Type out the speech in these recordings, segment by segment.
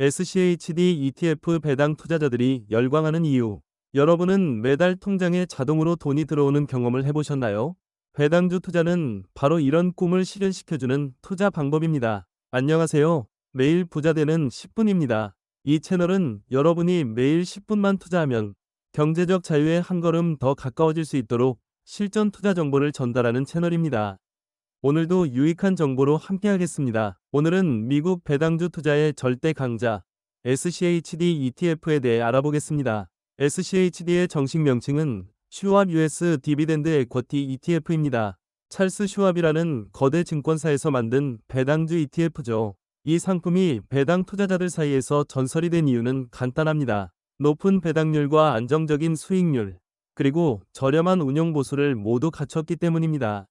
SCHD ETF 배당 투자자들이 열광하는 이유. 여러분은 매달 통장에 자동으로 돈이 들어오는 경험을 해보셨나요? 배당주 투자는 바로 이런 꿈을 실현시켜주는 투자 방법입니다. 안녕하세요. 매일 부자 되는 10분입니다. 이 채널은 여러분이 매일 10분만 투자하면 경제적 자유에 한 걸음 더 가까워질 수 있도록 실전 투자 정보를 전달하는 채널입니다. 오늘도 유익한 정보로 함께하겠습니다. 오늘은 미국 배당주 투자의 절대 강자 SCHD ETF에 대해 알아보겠습니다. SCHD의 정식 명칭은 슈왑 US 디비덴드 에쿼티 ETF입니다. 찰스 슈왑이라는 거대 증권사에서 만든 배당주 ETF죠. 이 상품이 배당 투자자들 사이에서 전설이 된 이유는 간단합니다. 높은 배당률과 안정적인 수익률, 그리고 저렴한 운용 보수를 모두 갖췄기 때문입니다.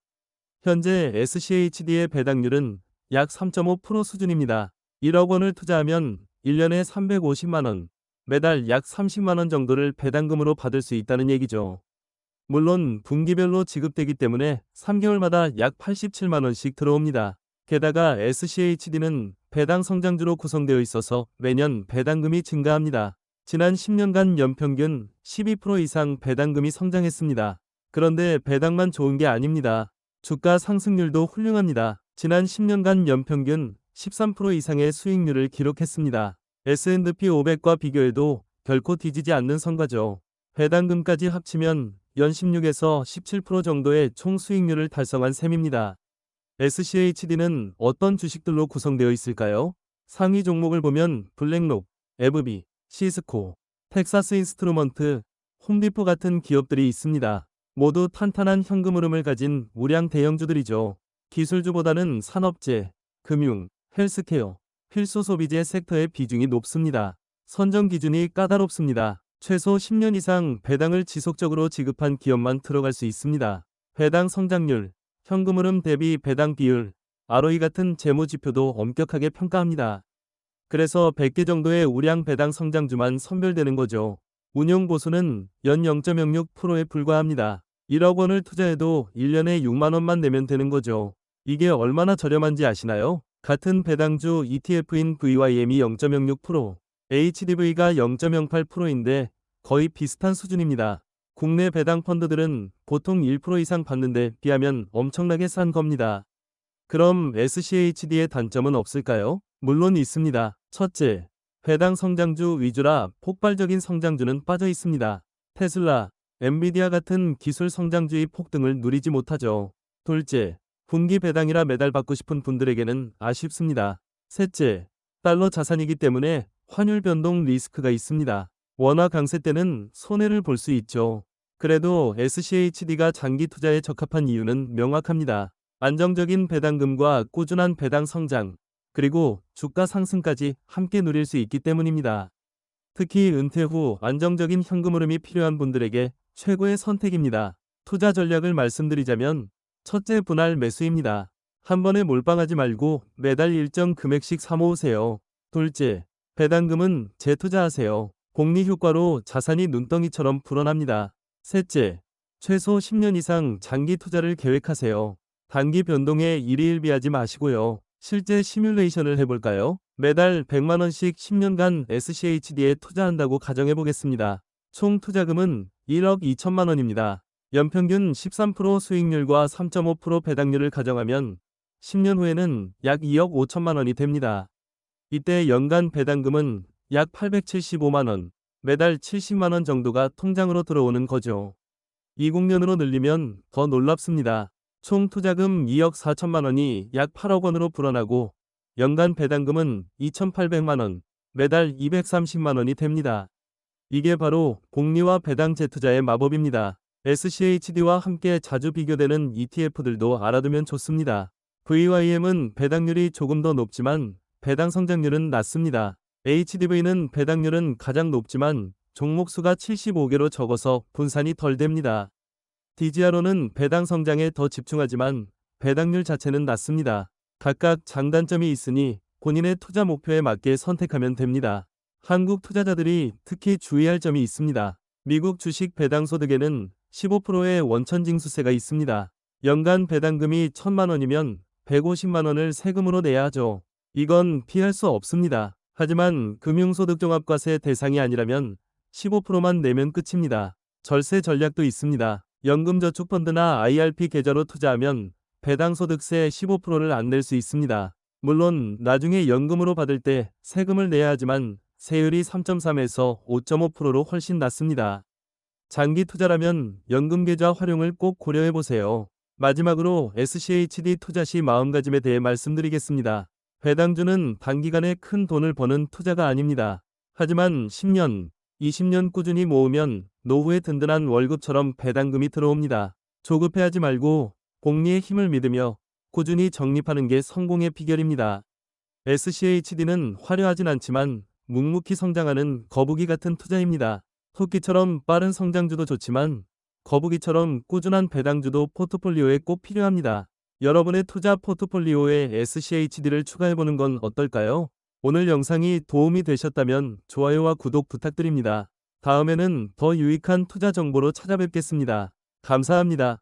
현재 SCHD의 배당률은 약 3.5% 수준입니다. 1억 원을 투자하면 1년에 350만원, 매달 약 30만원 정도를 배당금으로 받을 수 있다는 얘기죠. 물론 분기별로 지급되기 때문에 3개월마다 약 87만원씩 들어옵니다. 게다가 SCHD는 배당 성장주로 구성되어 있어서 매년 배당금이 증가합니다. 지난 10년간 연평균 12% 이상 배당금이 성장했습니다. 그런데 배당만 좋은 게 아닙니다. 주가 상승률도 훌륭합니다. 지난 10년간 연평균 13% 이상의 수익률을 기록했습니다. S&P 500과 비교해도 결코 뒤지지 않는 성과죠. 배당금까지 합치면 연 16에서 17% 정도의 총 수익률을 달성한 셈입니다. SCHD는 어떤 주식들로 구성되어 있을까요? 상위 종목을 보면 블랙록, 에브비, 시스코, 텍사스 인스트루먼트, 홈디포 같은 기업들이 있습니다. 모두 탄탄한 현금 흐름을 가진 우량 대형주들이죠. 기술주보다는 산업재, 금융, 헬스케어, 필수 소비재 섹터의 비중이 높습니다. 선정 기준이 까다롭습니다. 최소 10년 이상 배당을 지속적으로 지급한 기업만 들어갈 수 있습니다. 배당 성장률, 현금 흐름 대비 배당 비율, ROE 같은 재무 지표도 엄격하게 평가합니다. 그래서 100개 정도의 우량 배당 성장주만 선별되는 거죠. 운용 보수는 연 0.06%에 불과합니다. 1억 원을 투자해도 1년에 6만 원만 내면 되는 거죠. 이게 얼마나 저렴한지 아시나요? 같은 배당주 ETF인 VYM이 0.06%, HDV가 0.08%인데 거의 비슷한 수준입니다. 국내 배당 펀드들은 보통 1% 이상 받는데 비하면 엄청나게 싼 겁니다. 그럼 SCHD의 단점은 없을까요? 물론 있습니다. 첫째, 배당 성장주 위주라 폭발적인 성장주는 빠져 있습니다. 테슬라, 엔비디아 같은 기술 성장주의 폭등을 누리지 못하죠. 둘째, 분기 배당이라 매달 받고 싶은 분들에게는 아쉽습니다. 셋째, 달러 자산이기 때문에 환율 변동 리스크가 있습니다. 원화 강세 때는 손해를 볼 수 있죠. 그래도 SCHD가 장기 투자에 적합한 이유는 명확합니다. 안정적인 배당금과 꾸준한 배당 성장, 그리고 주가 상승까지 함께 누릴 수 있기 때문입니다. 특히 은퇴 후 안정적인 현금 흐름이 필요한 분들에게 최고의 선택입니다. 투자 전략을 말씀드리자면 첫째 분할 매수입니다. 한 번에 몰빵하지 말고 매달 일정 금액씩 사모으세요. 둘째, 배당금은 재투자하세요. 복리 효과로 자산이 눈덩이처럼 불어납니다. 셋째, 최소 10년 이상 장기 투자를 계획하세요. 단기 변동에 일희일비하지 마시고요. 실제 시뮬레이션을 해볼까요? 매달 100만원씩 10년간 SCHD에 투자한다고 가정해보겠습니다. 총 투자금은 1억 2천만 원입니다. 연평균 13% 수익률과 3.5% 배당률을 가정하면 10년 후에는 약 2억 5천만 원이 됩니다. 이때 연간 배당금은 약 875만 원, 매달 70만 원 정도가 통장으로 들어오는 거죠. 20년으로 늘리면 더 놀랍습니다. 총 투자금 2억 4천만 원이 약 8억 원으로 불어나고 연간 배당금은 2,800만 원, 매달 230만 원이 됩니다. 이게 바로 복리와 배당 재투자의 마법입니다. SCHD와 함께 자주 비교되는 ETF들도 알아두면 좋습니다. VYM은 배당률이 조금 더 높지만 배당 성장률은 낮습니다. HDV는 배당률은 가장 높지만 종목 수가 75개로 적어서 분산이 덜 됩니다. DGRO는 배당 성장에 더 집중하지만 배당률 자체는 낮습니다. 각각 장단점이 있으니 본인의 투자 목표에 맞게 선택하면 됩니다. 한국 투자자들이 특히 주의할 점이 있습니다. 미국 주식 배당 소득에는 15%의 원천 징수세가 있습니다. 연간 배당금이 1천만 원이면 150만 원을 세금으로 내야 하죠. 이건 피할 수 없습니다. 하지만 금융소득종합과세 대상이 아니라면 15%만 내면 끝입니다. 절세 전략도 있습니다. 연금저축펀드나 IRP 계좌로 투자하면 배당 소득세 15%를 안 낼 수 있습니다. 물론 나중에 연금으로 받을 때 세금을 내야 하지만 세율이 3.3에서 5.5%로 훨씬 낮습니다. 장기 투자라면 연금 계좌 활용을 꼭 고려해 보세요. 마지막으로 SCHD 투자 시 마음가짐에 대해 말씀드리겠습니다. 배당주는 단기간에 큰 돈을 버는 투자가 아닙니다. 하지만 10년, 20년 꾸준히 모으면 노후에 든든한 월급처럼 배당금이 들어옵니다. 조급해하지 말고 복리의 힘을 믿으며 꾸준히 적립하는 게 성공의 비결입니다. SCHD는 화려하진 않지만 묵묵히 성장하는 거북이 같은 투자입니다. 토끼처럼 빠른 성장주도 좋지만 거북이처럼 꾸준한 배당주도 포트폴리오에 꼭 필요합니다. 여러분의 투자 포트폴리오에 SCHD를 추가해보는 건 어떨까요? 오늘 영상이 도움이 되셨다면 좋아요와 구독 부탁드립니다. 다음에는 더 유익한 투자 정보로 찾아뵙겠습니다. 감사합니다.